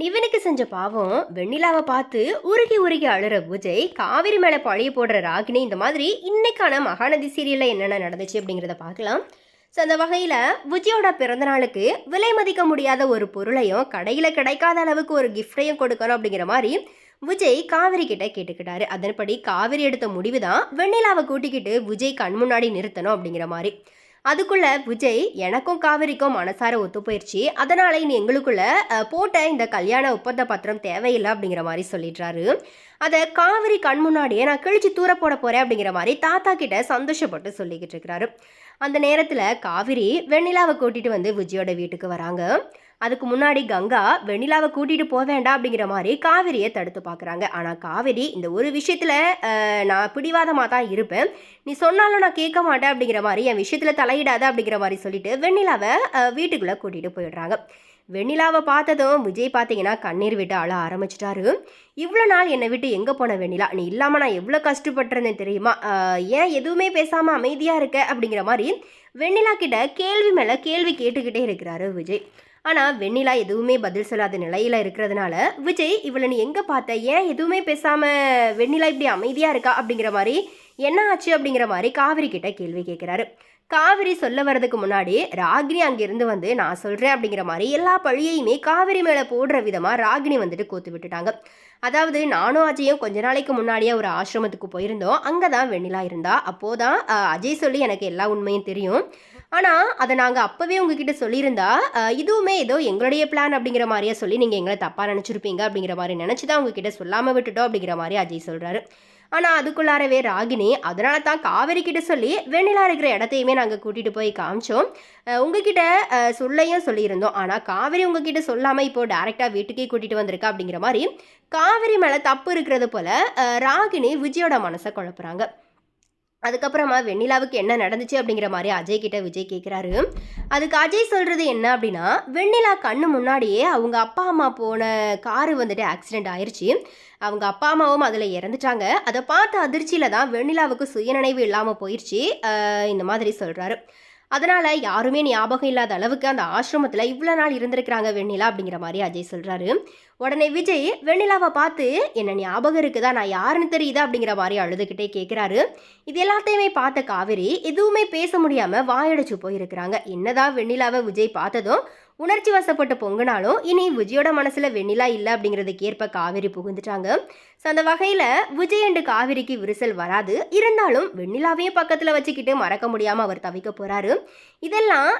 நிவனுக்கு செஞ்ச பாவம் வெண்ணிலாவை பார்த்து உருகி உருகி அழுற விஜய் காவிரி மேலே பழைய போடுற ராகினி இந்த மாதிரி இன்னைக்கான மகாநதி சீரியலில் என்னென்ன நடந்துச்சு அப்படிங்கிறத பார்க்கலாம். ஸோ அந்த வகையில் விஜயோட பிறந்தநாளுக்கு விலை மதிக்க முடியாத ஒரு பொருளையும் கடையில் கிடைக்காத அளவுக்கு ஒரு கிஃப்டையும் கொடுக்கணும் அப்படிங்கிற மாதிரி விஜய் காவிரி கிட்ட கேட்டுக்கிட்டாரு. அதன்படி காவிரி எடுத்த முடிவு தான் வெண்ணிலாவை கூட்டிக்கிட்டு விஜய் கண் முன்னாடி நிறுத்தணும் அப்படிங்கிற மாதிரி. அதுக்குள்ள விஜய் எனக்கும் காவிரிக்கும் மனசார ஒத்து போயிடுச்சு அதனால இனி எங்களுக்குள்ள போட்ட இந்த கல்யாண ஒப்பந்த பத்திரம் தேவையில்லை அப்படிங்கிற மாதிரி சொல்லிடுறாரு. அதை காவிரி கண் முன்னாடியே நான் கிழிச்சு தூர போட போறேன் அப்படிங்கிற மாதிரி தாத்தா கிட்ட சந்தோஷப்பட்டு சொல்லிக்கிட்டு இருக்கிறாரு. அந்த நேரத்தில் காவிரி வெண்ணிலாவை கூட்டிட்டு வந்து விஜயோட வீட்டுக்கு வராங்க. அதுக்கு முன்னாடி கங்கா வெண்ணிலாவை கூட்டிட்டு போக வேண்டாம் அப்படிங்கிற மாதிரி காவிரியை தடுத்து பார்க்குறாங்க. ஆனால் காவிரி இந்த ஒரு விஷயத்தில் நான் பிடிவாதமாக தான் இருப்பேன். நீ சொன்னாலும் நான் கேட்க மாட்டேன் அப்படிங்கிற மாதிரி என் விஷயத்தில் தலையிடாத அப்படிங்கிற மாதிரி சொல்லிட்டு வெண்ணிலாவை வீட்டுக்குள்ளே கூட்டிகிட்டு போயிடுறாங்க. வெண்ணிலாவை பார்த்ததும் விஜய் பார்த்தீங்கன்னா கண்ணீர் விட்டு அழ ஆரம்பிச்சிட்டாரு. இவ்வளோ நாள் என்னை விட்டு எங்கே போன வெண்ணிலா? நீ இல்லாமல் நான் எவ்வளோ கஷ்டப்பட்டிருந்தேன் தெரியுமா? ஏன் எதுவுமே பேசாமல் அமைதியாக இருக்க? அப்படிங்கிற மாதிரி வெண்ணிலா கிட்ட கேள்வி மேலே கேள்வி கேட்டுக்கிட்டே இருக்கிறாரு விஜய். ஆனால் வெண்ணிலா எதுவுமே பதில் சொல்லாத நிலையில் இருக்கிறதுனால விஜய் இவளை நீ எங்கே பார்த்த? ஏன் எதுவுமே பேசாமல் வெண்ணிலா இப்படி அமைதியாக இருக்கா? அப்படிங்கிற மாதிரி என்ன ஆச்சு? அப்படிங்கிற மாதிரி காவிரி கிட்ட கேள்வி கேட்குறாரு காவிரி சொல்ல வர்றதுக்கு முன்னாடி ராகினி அங்கிருந்து வந்து நான் சொல்கிறேன் அப்படிங்கிற மாதிரி எல்லா பழியையுமே காவிரி மேலே போடுற விதமாக ராகினி வந்துட்டு கோத்து விட்டுட்டாங்க. அதாவது நானும் அஜயும் கொஞ்ச நாளைக்கு முன்னாடியே ஒரு ஆசிரமத்துக்கு போயிருந்தோம். அங்கே தான் வெண்ணிலா இருந்தா. அப்போதான் அஜய் சொல்லி எனக்கு எல்லா உண்மையும் தெரியும். ஆனால் அதை நாங்கள் அப்போவே உங்ககிட்ட சொல்லியிருந்தா இதுவுமே ஏதோ எங்களுடைய பிளான் அப்படிங்கிற மாதிரியே சொல்லி நீங்கள் எங்களை தப்பாக நினச்சிருப்பீங்க அப்படிங்கிற மாதிரி நினச்சி தான் உங்ககிட்ட சொல்லாமல் விட்டுட்டோம் அப்படிங்கிற மாதிரி அஜய் சொல்கிறாரு ஆனால் அதுக்குள்ளாரவே ராகினி அதனால தான் காவேரி கிட்ட சொல்லி வெண்ணிலா இருக்கிற இடத்தையுமே நாங்கள் கூட்டிகிட்டு போய் காமிச்சோம். உங்ககிட்ட சொல்லையும் சொல்லியிருந்தோம். ஆனால் காவேரி உங்ககிட்ட சொல்லாமல் இப்போ டேரெக்டாக வீட்டுக்கே கூட்டிகிட்டு வந்திருக்கா அப்படிங்கிற மாதிரி காவேரி மேலே தப்பு இருக்கிறது போல் ராகினி விஜயோட மனசை குழப்புறாங்க. அதுக்கப்புறமா வெண்ணிலாவுக்கு என்ன நடந்துச்சு அப்படிங்கிற மாதிரி அஜய் கிட்ட விஜய் கேட்குறாரு அதுக்கு அஜய் சொல்கிறது என்ன அப்படின்னா வெண்ணிலா கண்ணு முன்னாடியே அவங்க அப்பா அம்மா போன காரு வந்துட்டு ஆக்சிடெண்ட் ஆயிடுச்சு அவங்க அப்பா அம்மாவும் அதில் இறந்துட்டாங்க. அதை பார்த்த அதிர்ச்சியில் தான் வெண்ணிலாவுக்கு சுயநினைவு இல்லாமல் போயிடுச்சு இந்த மாதிரி சொல்கிறாரு அதனால் யாருமே ஞாபகம் இல்லாத அளவுக்கு அந்த ஆசிரமத்தில் இவ்வளோ நாள் இருந்திருக்கிறாங்க வெண்ணிலா அப்படிங்கிற மாதிரி அஜய் சொல்கிறாரு உடனே விஜய் வெண்ணிலாவை பார்த்து என்ன ஞாபகம் இருக்குதா? நான் யாருன்னு தெரியுதா? அப்படிங்கிற மாதிரி அழுதுகிட்டே கேட்குறாரு இது எல்லாத்தையுமே பார்த்த காவேரி எதுவுமே பேச முடியாமல் வாயடைச்சு போயிருக்கிறாங்க. என்னதான் வெண்ணிலாவை விஜய் பார்த்ததும் உணர்ச்சி வசப்பட்டு பொங்குனாலும் இனி விஜயோட மனசுல வெண்ணிலா இல்லை அப்படிங்கிறதுக்கு ஏற்ப காவேரி புகுந்துட்டாங்க. ஸோ அந்த வகையில் விஜய் அண்டு காவேரிக்கு விரிசல் வராது. இருந்தாலும் வெண்ணிலாவையும் பக்கத்தில் வச்சுக்கிட்டு மறக்க முடியாமல் அவர் தவிக்க போகிறாரு இதெல்லாம்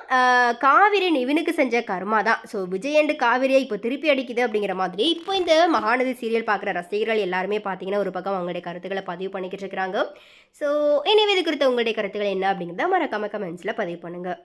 காவிரி நிவினுக்கு செஞ்ச கர்மா தான். ஸோ விஜய் அண்டு காவிரியை இப்போ திருப்பி அடிக்குது அப்படிங்கிற மாதிரி இப்போ இந்த மகாநதி சீரியல் பார்க்குற ரசிகர்கள் எல்லாருமே பார்த்தீங்கன்னா ஒரு பக்கம் அவங்களுடைய கருத்துக்களை பதிவு பண்ணிக்கிட்டு இருக்கிறாங்க. ஸோ எனவே இது குறித்த உங்களுடைய கருத்துக்கள் என்ன அப்படிங்கிறத மறக்காம கமெண்ட்ஸில் பதிவு பண்ணுங்கள்